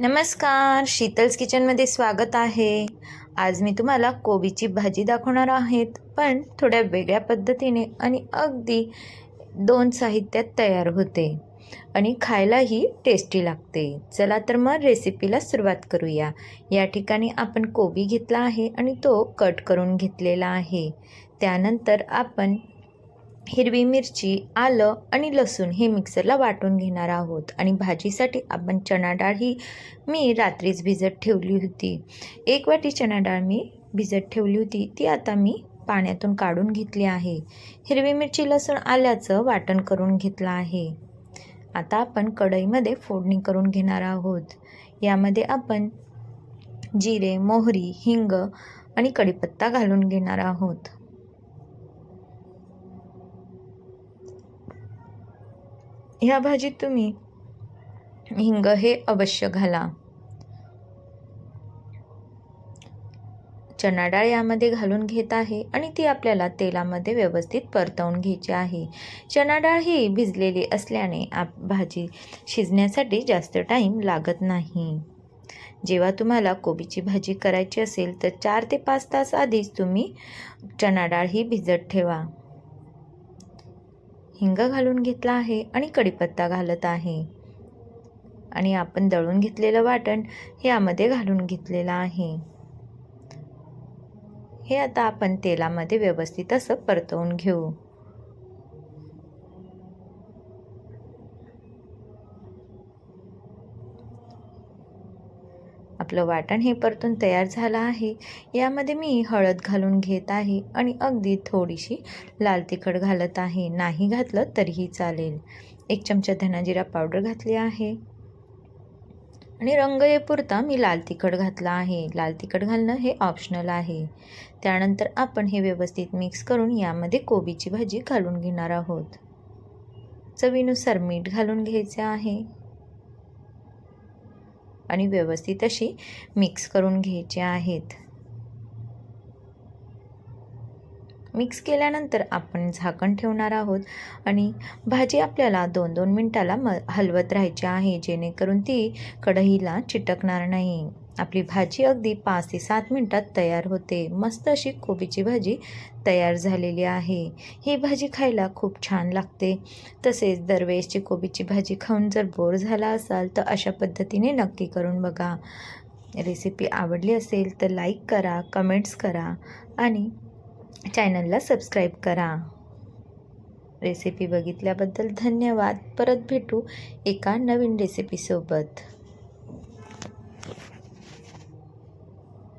नमस्कार शीतल्स किचनमध्ये स्वागत आहे. आज मी तुम्हाला कोबीची भाजी दाखवणार आहेत पण थोड्या वेगळ्या पद्धतीने आणि अगदी दोन साहित्यात तयार होते आणि खायलाही टेस्टी लागते. चला तर मग रेसिपीला सुरुवात करूया. या ठिकाणी आपण कोबी घेतला आहे आणि तो कट करून घेतलेला आहे. त्यानंतर आपण हिरवी मिरची आलं आणि लसूण हे मिक्सरला वाटून घेणार आहोत. आणि भाजीसाठी आपण चणा डाळ ही मी रात्रीच भिजत ठेवली होती. एक वाटी चणा डाळ मी भिजत ठेवली होती. ती आता मी पाण्यातून काढून घेतली आहे. हिरवी मिरची लसूण आल्याचं वाटण करून घेतलं आहे. आता आपण कढईमध्ये फोडणी करून घेणार आहोत. यामध्ये आपण जिरे मोहरी हिंग आणि कढीपत्ता घालून घेणार आहोत. ह्या भाजीत तुम्ही हिंग हे अवश्य घाला. चणा डाळ यामध्ये घालून घेत आहे आणि ती आपल्याला तेलामध्ये व्यवस्थित परतवून घ्यायची आहे. चणा डाळ ही भिजलेली असल्याने आप भाजी शिजण्यासाठी जास्त टाईम लागत नाही. जेव्हा तुम्हाला कोबीची भाजी करायची असेल तर चार ते पाच तास आधीच तुम्ही चणा डाळ ही भिजत ठेवा. हिंग घालून घेतला आहे आणि कढीपत्ता घालत आहे. आणि आपण दळून घेतलेलं वाटण हे यामध्ये घालून घेतलेलं आहे. हे आता आपण तेलामध्ये व्यवस्थित असं परतवून घेऊ. आपलं वाटण हे परतून तयार झालं आहे. यामध्ये मी हळद घालून घेत आहे आणि अगदी थोडीशी लाल तिखट घालत आहे. नाही घातलं तरीही चालेल. एक चमचा धनाजिरा पावडर घातली आहे. आणि रंग येपुरता मी लाल तिखट घातला आहे. लाल तिखट घालणं हे ऑप्शनल आहे. त्यानंतर आपण हे व्यवस्थित मिक्स करून यामध्ये कोबीची भाजी घालून घेणार आहोत. चवीनुसार मीठ घालून घ्यायचे आहे. आणि व्यवस्थित अशी मिक्स करून घ्यायचे आहेत. मिक्स केल्यानंतर आपण झाकण ठेवणार आहोत आणि भाजी आपल्याला दोन दोन मिनटाला म हलवत राहायची आहे जेणेकरून ती कढईला चिटकणार नाही. आपली भाजी अगदी पाच ते सात मिनटात तयार होते. मस्त अशी कोबीची भाजी तयार झालेली आहे. ही भाजी खायला खूप छान लागते. तसेच दरवेळेसची कोबीची भाजी खाऊन जर बोर झाला असाल तर अशा पद्धतीने नक्की करून बघा. रेसिपी आवडली असेल तर लाईक करा कमेंट्स करा आणि चॅनलला सबस्क्राईब करा. रेसिपी बघितल्याबद्दल धन्यवाद. परत भेटू एका नवीन रेसिपीसोबत.